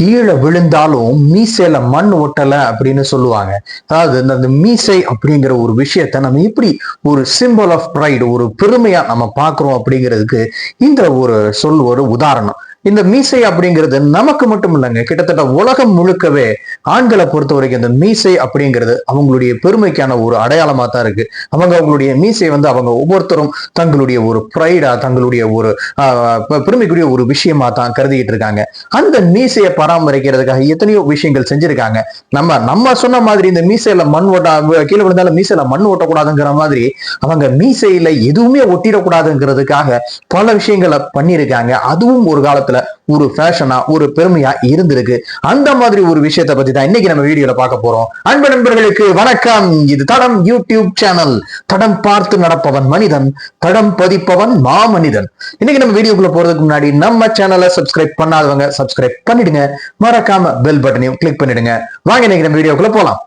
கீழே விழுந்தாலும் மீசையில மண் ஒட்டல அப்படின்னு சொல்லுவாங்க. அதாவது இந்த மீசை அப்படிங்கிற ஒரு விஷயத்த நம்ம எப்படி ஒரு சிம்பிள் ஆஃப் ப்ரைடு ஒரு பெருமையா நம்ம பார்க்குறோம் அப்படிங்கிறதுக்கு இந்த ஒரு சொல் ஒரு உதாரணம். இந்த மீசை அப்படிங்கிறது நமக்கு மட்டும் இல்லைங்க. கிட்டத்தட்ட உலகம் முழுக்கவே ஆண்களை பொறுத்த வரைக்கும் இந்த மீசை அப்படிங்கிறது அவங்களுடைய பெருமைக்கான ஒரு அடையாளமா தான் இருக்கு. அவங்க அவங்களுடைய மீசை வந்து அவங்க ஒவ்வொருத்தரும் தங்களுடைய ஒரு ப்ரைடா தங்களுடைய ஒரு பெருமைக்குரிய ஒரு விஷயமா தான் கருதிக்கிட்டு இருக்காங்க. அந்த மீசையை பராமரிக்கிறதுக்காக எத்தனையோ விஷயங்கள் செஞ்சிருக்காங்க. நம்ம நம்ம சொன்ன மாதிரி இந்த மீசையில மண் ஓட்ட கீழே விழுந்தாலும் மீசையில மண் ஓட்டக்கூடாதுங்கிற மாதிரி அவங்க மீசையில எதுவுமே ஒட்டிடக்கூடாதுங்கிறதுக்காக பல விஷயங்களை பண்ணியிருக்காங்க. அதுவும் ஒரு காலத்துல ஒரு ஃபேஷனா ஒரு பெருமையா இருந்திருக்கு. அந்த மாதிரி ஒரு விஷயத்தை பத்தி தான் இன்னைக்கு நம்ம வீடியோல பார்க்க போறோம். அன்பு நண்பர்களுக்கு வணக்கம். இது தடம் யூடியூப் சேனல். தடம் பார்த்து நடப்பவன் மனிதன் தடம் பதிப்பவன் மாமனிதன். இன்னைக்கு நம்ம வீடியோக்குள்ள போறதுக்கு முன்னாடி நம்ம சேனலை சப்ஸ்கிரைப் பண்ணாதவங்க சப்ஸ்கிரைப் பண்ணிடுங்க. மறக்காம பெல் பட்டனையும் கிளிக் பண்ணிடுங்க. வாங்க இன்னைக்கு நம்ம வீடியோக்குள்ள போலாம்.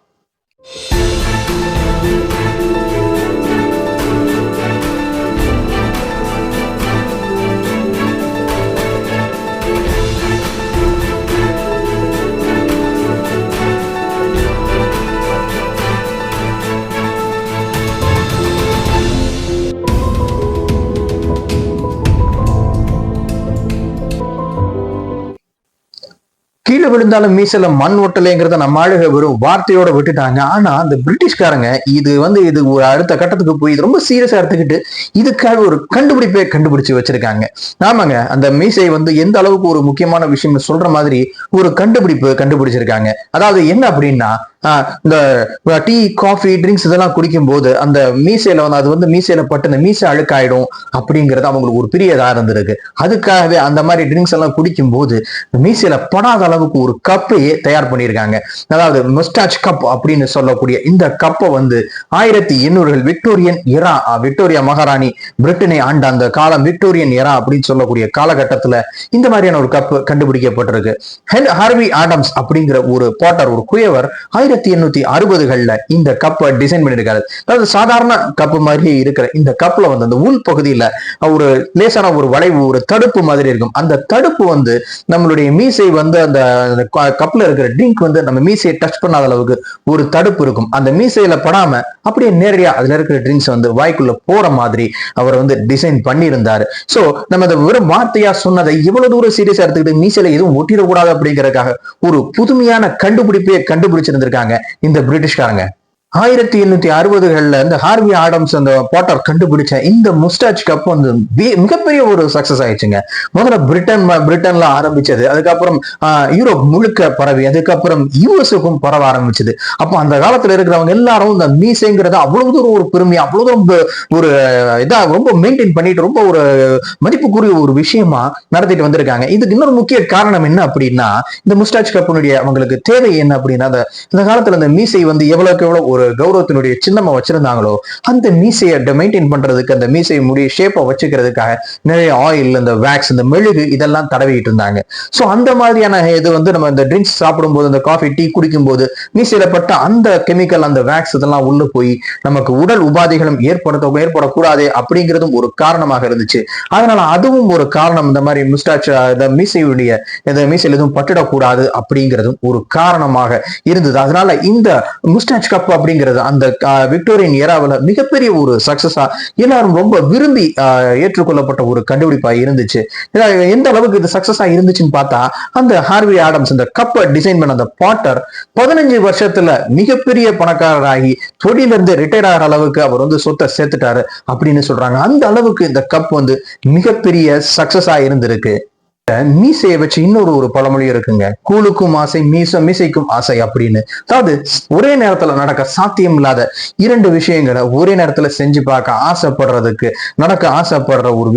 விழுந்தாலும் மீசல மண் ஒட்டலைங்கிறத நம்ம ஆளுக வெறும் வார்த்தையோட விட்டுட்டாங்க. ஆனா அந்த பிரிட்டிஷ்காரங்க இது வந்து இது ஒரு அடுத்த கட்டத்துக்கு போய் இது ரொம்ப சீரியஸா எடுத்துக்கிட்டு இதுக்காக ஒரு கண்டுபிடிப்பே கண்டுபிடிச்சு வச்சிருக்காங்க. ஆமாங்க அந்த மீசை வந்து எந்த அளவுக்கு ஒரு முக்கியமான விஷயம் சொல்ற மாதிரி ஒரு கண்டுபிடிப்பு கண்டுபிடிச்சிருக்காங்க. அதாவது என்ன அப்படின்னா இந்த டீ காஃபி ட்ரிங்க்ஸ் இதெல்லாம் குடிக்கும் போது அந்த மீசையில வந்து அது வந்து மீசையில பட்டு அந்த மீசை அழுக்காயிடும் அப்படிங்கிறது அவங்களுக்கு ஒரு பெரிய இதாக இருந்திருக்கு. அதுக்காகவே அந்த மாதிரி ட்ரிங்க்ஸ் எல்லாம் குடிக்கும் போது மீசையில படாத அளவுக்கு ஒரு கப்பையே தயார் பண்ணியிருக்காங்க. அதாவது மொஸ்டாச் கப் அப்படின்னு சொல்லக்கூடிய இந்த கப்பை வந்து ஆயிரத்தி எண்ணூறுகள் விக்டோரியன் இரா விக்டோரியா மகாராணி பிரிட்டனை ஆண்ட அந்த காலம் விக்டோரியன் இரா அப்படின்னு சொல்லக்கூடிய காலகட்டத்துல இந்த மாதிரியான ஒரு கப் கண்டுபிடிக்கப்பட்டிருக்கு. ஹார்வி ஆடம்ஸ் அப்படிங்கிற ஒரு போட்டர் ஒரு குயவர் ஆயிரத்தி ஆயிரத்தி எண்ணூத்தி அறுபதுகள்ல இந்த கப்பை டிசைன் பண்ணியிருக்காரு. அதாவது சாதாரண கப்பு மாதிரி இருக்கிற இந்த கப்ல வந்து அந்த உள் பகுதியில ஒரு லேசான ஒரு வளைவு ஒரு தடுப்பு மாதிரி இருக்கும். அந்த தடுப்பு வந்து நம்மளுடைய மீசை வந்து அந்த கப்ல இருக்கிற ட்ரிங்க் வந்து நம்ம மீசையை டச் பண்ணாத அளவுக்கு ஒரு தடுப்பு இருக்கும். அந்த மீசையில படாம அப்படியே நேரடியா அதுல இருக்கிற ட்ரிங்க்ஸ் வந்து வாய்க்குள்ள போற மாதிரி அவர் வந்து டிசைன் பண்ணியிருந்தாரு. சோ நம்ம அந்த வெறும் வார்த்தையா சொன்னதை இவ்வளவு தூரம் சீரியஸா எடுத்துக்கிட்டு மீசையில எதுவும் ஒட்டிடக்கூடாது அப்படிங்கறதுக்காக ஒரு புதுமையான கண்டுபிடிப்பே கண்டுபிடிச்சிருந்திருக்காங்க. இந்த பிரிட்டிஷ்காரங்க. ஆயிரத்தி எண்ணூத்தி அறுபதுகள்ல இந்த ஹார்வி ஆடம்ஸ் அந்த போட்டர் கண்டுபிடிச்ச இந்த முஸ்டாச் கப் வந்து மிகப்பெரிய ஒரு சக்சஸ் ஆயிடுச்சுங்க. முதல்ல பிரிட்டன் பிரிட்டன்ல ஆரம்பிச்சது. அதுக்கப்புறம் ஆஹ், யூரோப் முழுக்க பரவி அதுக்கப்புறம் யூஎஸ்க்கும் பரவ ஆரம்பிச்சது. அப்போ அந்த காலத்துல இருக்கிறவங்க எல்லாரும் இந்த மீசைங்கிறத அவ்வளவு தூரம் ஒரு பெருமை அவ்வளவு தூரம் ஒரு இதா ரொம்ப மெயின்டைன் பண்ணிட்டு ரொம்ப ஒரு மதிப்புக்குரிய ஒரு விஷயமா நடத்திட்டு வந்திருக்காங்க. இதுக்கு இன்னொரு முக்கிய காரணம் என்ன அப்படின்னா இந்த முஸ்டாச் கப்பினுடைய அவங்களுக்கு தேவை என்ன அப்படின்னா அந்த இந்த காலத்துல இந்த மீசை வந்து எவ்வளவுக்கு எவ்வளவு ஒரு ஒரு கௌரவத்தினுடைய சின்னமா வச்சிருந்தாங்களோ அந்த மீசையை மெயின்டைன் பண்றதுக்கு அந்த மீசை முடிய ஷேப்பை வச்சுக்கிறதுக்காக நிறைய ஆயில் இந்த வேக்ஸ் இந்த மெழுகு இதெல்லாம் தடவிட்டு இருந்தாங்க. ஸோ அந்த மாதிரியான இது வந்து நம்ம இந்த ட்ரிங்க்ஸ் சாப்பிடும்போது இந்த காஃபி டீ குடிக்கும்போது மீசையில பட்ட அந்த கெமிக்கல் அந்த வேக்ஸ் இதெல்லாம் உள்ள போய் நமக்கு உடல் உபாதைகளும் ஏற்படுத்த ஏற்படக்கூடாது அப்படிங்கிறதும் ஒரு காரணமாக இருந்துச்சு. அதனால அதுவும் ஒரு காரணம் இந்த மாதிரி முஸ்டாச் இந்த மீசையுடைய இந்த மீசையில் எதுவும் பட்டுடக்கூடாது அப்படிங்கிறதும் ஒரு காரணமாக இருந்தது. அதனால இந்த முஸ்டாச் கப் அப்படி அப்படிங்கிறது அந்த விக்டோரியன் ஏராவில் மிகப்பெரிய ஒரு சக்சஸா எல்லாரும் ரொம்ப விரும்பி ஏற்றுக்கொள்ளப்பட்ட ஒரு கண்டுபிடிப்பா இருந்துச்சு. எந்த அளவுக்கு இது சக்சஸா இருந்துச்சுன்னு பார்த்தா அந்த ஹார்வி ஆடம்ஸ் இந்த கப்பை டிசைன் பண்ண அந்த பாட்டர் பதினஞ்சு வருஷத்துல மிகப்பெரிய பணக்காரராகி தொழிலிருந்து ரிட்டையர் ஆகிற அளவுக்கு அவர் வந்து சொத்தை சேர்த்துட்டாரு அப்படின்னு சொல்றாங்க. அந்த அளவுக்கு இந்த கப் வந்து மிகப்பெரிய சக்சஸா இருந்திருக்கு. மீசையை வச்சு இன்னொரு ஒரு பழமொழி இருக்குங்க. கூழுக்கும் ஆசை மீச மீசைக்கும் ஆசை அப்படின்னு. அதாவது ஒரே நேரத்துல நடக்க சாத்தியம் இல்லாத இரண்டு விஷயங்களை ஒரே நேரத்துல செஞ்சு பார்க்க ஆசைப்படுறதுக்கு நடக்க ஆசைப்படுற ஒரு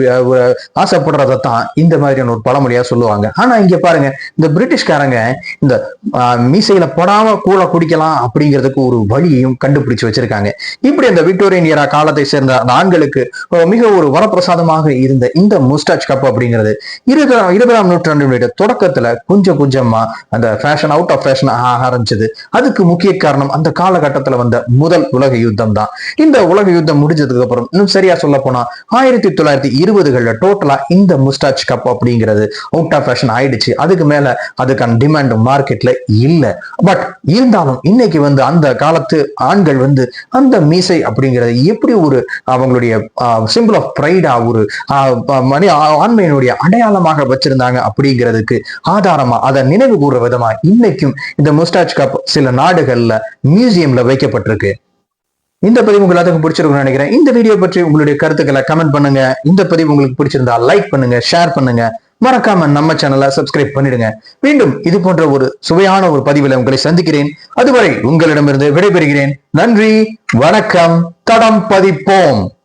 ஆசைப்படுறதை தான் இந்த மாதிரியான ஒரு பழமொழியா சொல்லுவாங்க. ஆனா இங்க பாருங்க இந்த பிரிட்டிஷ்காரங்க இந்த மீசையில படாம கூழ குடிக்கலாம் அப்படிங்கிறதுக்கு ஒரு வழியையும் கண்டுபிடிச்சு வச்சிருக்காங்க. இப்படி அந்த விக்டோரியன் ஏரா காலத்தை சேர்ந்த ஆண்களுக்கு மிக ஒரு வரப்பிரசாதமாக இருந்த இந்த முஸ்டாச் கப் அப்படிங்கிறது இருக்கிற இருபதாம் நூற்றாண்டினுடைய தொடக்கத்துல கொஞ்சம் கொஞ்சமா அந்த ஃபேஷன் அவுட் ஆஃப் ஃபேஷன் ஆக ஆரம்பிச்சது. அதுக்கு முக்கிய காரணம் அந்த காலகட்டத்துல வந்த முதல் உலக யுத்தம் தான். இந்த உலக யுத்தம் முடிஞ்சதுக்கு அப்புறம் இன்னும் சரியா சொல்ல போனா ஆயிரத்தி தொள்ளாயிரத்தி இருபதுகள்ல டோட்டலா இந்த முஸ்டாச் கப் அப்படிங்கிறது அவுட் ஆஃப் ஃபேஷன் ஆயிடுச்சு. அதுக்கு மேல அதுக்கான டிமாண்ட் மார்க்கெட்ல இல்ல. பட் இருந்தாலும் இன்னைக்கு வந்து அந்த காலத்து ஆண்கள் வந்து அந்த மீசை அப்படிங்கிறது எப்படி ஒரு அவங்களுடைய சிம்பிள் ஆஃப் ப்ரைடா ஒரு மணி ஆண்மையினுடைய அடையாளமாக வச்சு வச்சிருந்தாங்க அப்படிங்கிறதுக்கு ஆதாரமா அதை நினைவு கூறுற விதமா இன்னைக்கும் இந்த முஸ்டாச் கப் சில நாடுகள்ல மியூசியம்ல வைக்கப்பட்டிருக்கு. இந்த பதிவு உங்களுக்கு எல்லாத்துக்கும் பிடிச்சிருக்கும்னு நினைக்கிறேன். இந்த வீடியோ பற்றி உங்களுடைய கருத்துக்களை கமெண்ட் பண்ணுங்க. இந்த பதிவு உங்களுக்கு பிடிச்சிருந்தா லைக் பண்ணுங்க ஷேர் பண்ணுங்க. மறக்காம நம்ம சேனலை சப்ஸ்கிரைப் பண்ணிடுங்க. மீண்டும் இது போன்ற ஒரு சுவையான ஒரு பதிவில் உங்களை சந்திக்கிறேன். அதுவரை உங்களிடமிருந்து விடைபெறுகிறேன். நன்றி வணக்கம் தடம் பதிப்போம்.